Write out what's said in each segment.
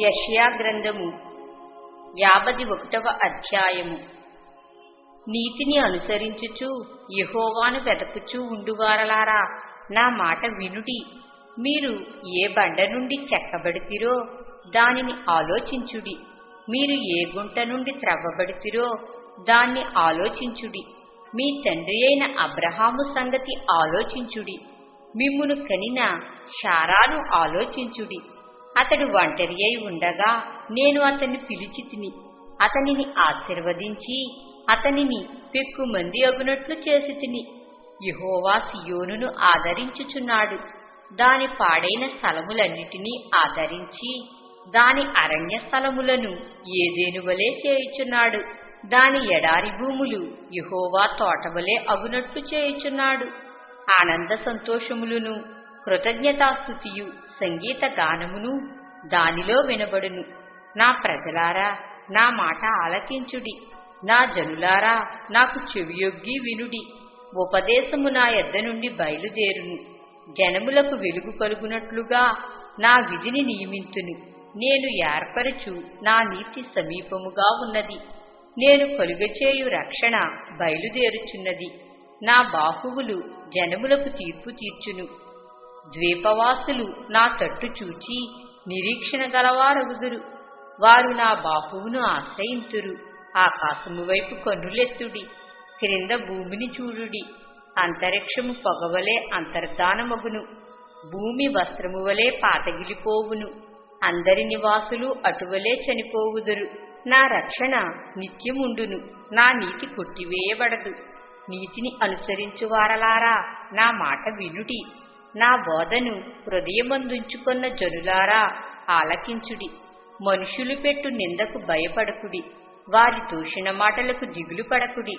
యష్యా గ్రంథము యాభై ఒకటవ అధ్యాయము. నీతిని అనుసరించుచు యహోవాను వెతకుచూ ఉండువారలారా? నా మాట వినుడి. మీరు ఏ బండ నుండి చెక్కబడితిరో దానిని ఆలోచించుడి. మీరు ఏ గుంట నుండి త్రవ్వబడితిరో దాన్ని ఆలోచించుడి. మీ తండ్రి అయిన అబ్రహాము సంగతి ఆలోచించుడి. మిమ్మును కనిన శారాను ఆలోచించుడి. అతడు ఒంటరి అయి ఉండగా నేను అతన్ని పిలిచి తిని అతనిని ఆశీర్వదించి అతనిని పెక్కుమంది అగునట్లు చేసి తిని యహోవా సియోనును ఆదరించుచున్నాడు. దాని పాడైన స్థలములన్నిటినీ ఆదరించి దాని అరణ్య స్థలములను ఏదేనువలే చేయుచున్నాడు. దాని ఎడారి భూములు యుహోవా తోటవలే అగునట్లు చేయుచున్నాడు. ఆనంద సంతోషములను కృతజ్ఞతాస్థుతియు సంగీత గానమును దానిలో వినబడును. నా ప్రజలారా నా మాట ఆలకించుడి. నా జనులారా నాకు చెవియొగ్గి వినుడి. ఉపదేశము నా ఎద్ద నుండి బయలుదేరును. జనములకు వెలుగు కలుగునట్లుగా నా విధిని నియమింతును. నేను ఏర్పరచు నా నీతి సమీపముగా ఉన్నది. నేను కలుగచేయు రక్షణ బయలుదేరుచున్నది. నా బాహువులు జనములకు తీర్పు తీర్చును. ద్వీపవాసులు నా తట్టు చూచి నిరీక్షణ గలవారగుదురు. వారు నా బాహువును ఆశ్రయింతురు. ఆకాశము వైపు కన్నులెత్తుడి. క్రింద భూమిని చూడుడి. అంతరిక్షము పొగవలే అంతర్ధానమగును. భూమి వస్త్రము వలె పాతగిలిపోవును. అందరి నివాసులు అటువలే చనిపోవుదురు. నా రక్షణ నిత్యముండును. నా నీతి కొట్టివేయబడదు. నీతిని అనుసరించువారలారా నా మాట వినుడి నా బోధను హృదయమందుంచుకున్న జనులారా ఆలకించుడి. మనుషులు పెట్టు నిందకు భయపడకుడి. వారి దూషణ మాటలకు దిగులు పడకుడి.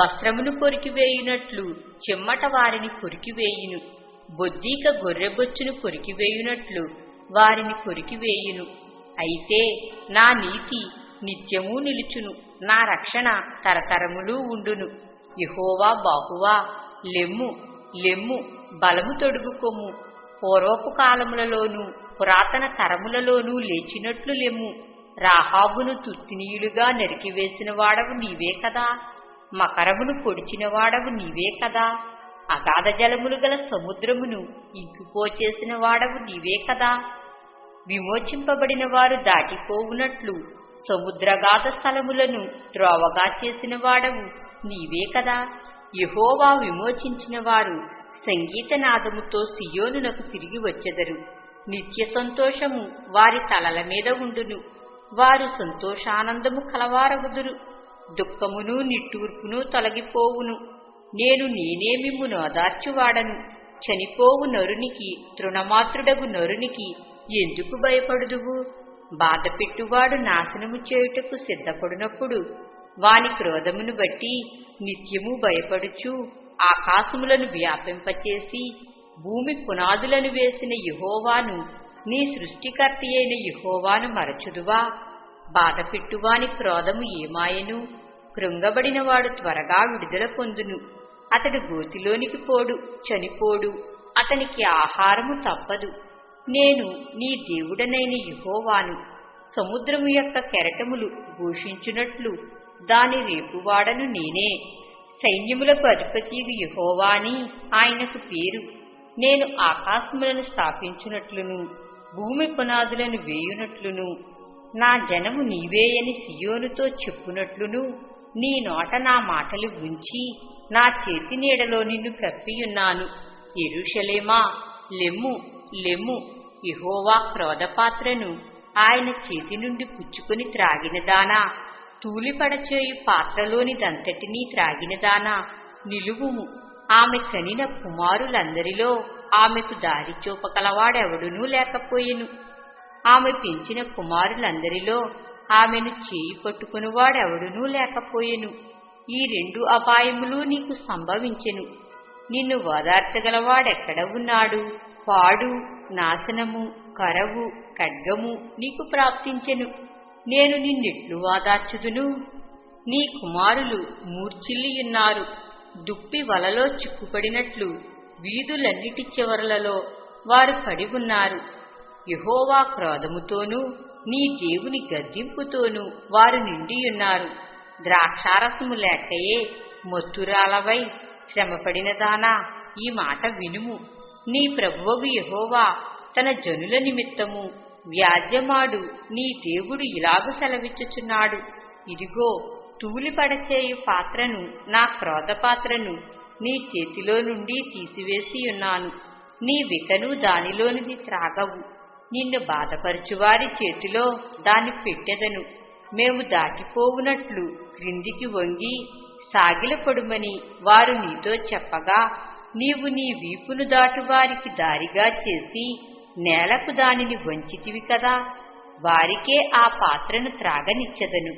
వస్త్రమును కొరికివేయునట్లు చెమ్మట వారిని కొరికివేయును. బొద్దీక గొర్రెబొచ్చును కొరికివేయునట్లు వారిని కొరికివేయును. అయితే నా నీతి నిత్యము నిలుచును. నా రక్షణ తరతరములు ఉండును. యహోవా బాహువా లెమ్ము లెమ్ము బలము తొడుగుకొమ్ము. పూర్వపు కాలములలోనూ పురాతన తరములలోనూ లేచినట్లు లెమ్ము. రాహాబును తుత్తినీయులుగా నరికివేసిన వాడవు నీవే కదా. మకరమును పొడిచిన వాడవు నీవే కదా. అగాధ జలములు గల సముద్రమును ఇంకిపోచేసిన వాడవు నీవే కదా. విమోచింపబడిన వారు దాటిపోవునట్లు సముద్రగాధ స్థలములను త్రోవగా చేసిన వాడవు. నీవే కదా. యహోవా విమోచించిన వారు సంగీతనాదముతో సియోనునకు తిరిగి వచ్చెదరు. నిత్య సంతోషము వారి తలల మీద ఉండును. వారు సంతోషానందము కలవారగుదురు. దుఃఖమును నిట్టూర్పును తొలగిపోవును. నేను నేనే మిమ్మును ఓదార్చువాడను చనిపోవు నరునికి తృణమాత్రుడగు నరునికి ఎందుకు భయపడుదువు? బాధపెట్టువాడు నాశనము చేయుటకు సిద్ధపడినప్పుడు వాని క్రోధమును బట్టి నిత్యము భయపడుచు ఆకాశములను వ్యాపింపచేసి భూమి పునాదులను వేసిన యుహోవాను నీ సృష్టికర్త అయిన యుహోవాను మరచుదువా? బాధపెట్టువాని క్రోధము ఏమాయను? కృంగబడినవాడు త్వరగా విడుదల పొందును. అతడు గోతిలోనికి పోడు చనిపోడు. అతనికి ఆహారము తప్పదు. నేను నీ దేవుడనైన యుహోవాను. సముద్రము యొక్క కెరటములు ఘోషించున్నట్లు దాని రేపువాడను నేనే. సైన్యములకు అధిపతియు యహోవాని ఆయనకు పేరు. నేను ఆకాశములను స్థాపించినట్లును భూమి పునాదులను వేయునట్లును. నా జనము నీవేయని సియోనుతో చెప్పునట్లును. నీ నోట నా మాటలు ఉంచి నా చేతి నీడలో నిన్ను కప్పియున్నాను. ఎరుషలేమా లెమ్ము లెమ్ము. ఇహోవా క్రోధపాత్రను ఆయన చేతి నుండి పుచ్చుకొని త్రాగినదానా తూలిపడచేయు పాత్రలోనిదంతటినీ త్రాగినదానా నిలువుము. ఆమె కనిన కుమారులందరిలో ఆమెకు దారి చూపగలవాడెవడునూ లేకపోయెను. ఆమె పెంచిన కుమారులందరిలో ఆమెను చేయి పట్టుకునివాడెవడునూ లేకపోయెను. ఈ రెండు అపాయములు నీకు సంభవించెను. నిన్ను ఓదార్చగలవాడెక్కడ ఉన్నాడు? పాడు నాశనము కరవు ఖడ్గము నీకు ప్రాప్తించెను. నేను నిన్నెట్లు ఓదార్చుదును నీ కుమారులు మూర్చిల్లియున్నారు దుప్పి వలలో చిక్కుపడినట్లు వీధులన్నిటి చివరలలో వారు పడి ఉన్నారు. యహోవా క్రోధముతోనూ నీ దేవుని గద్దింపుతోనూ వారు నిండియున్నారు. ద్రాక్షారసము లేకయే మత్తురాలవై శ్రమపడిన దానా ఈ మాట వినుము. నీ ప్రభువగు యహోవా తన జనుల నిమిత్తము వ్యాజ్యమాడు నీ దేవుడు ఇలాగు సెలవిచ్చుచున్నాడు. ఇదిగో తూలిపడచేయు పాత్రను నా క్రోధ పాత్రను నీ చేతిలో నుండి తీసివేసి ఉన్నాను నీ వికను దానిలోనిది త్రాగవు. నిన్ను బాధపరచువారి చేతిలో దాన్ని పెట్టెదను. మేము దాటిపోవునట్లు క్రిందికి వంగి సాగిలపడుమని వారు నీతో చెప్పగా నీవు నీ వీపును దాటువారికి దారిగా చేసి నేలకు దానిని వంచితివి కదా వారికే ఆ పాత్రను త్రాగనిచ్చదను.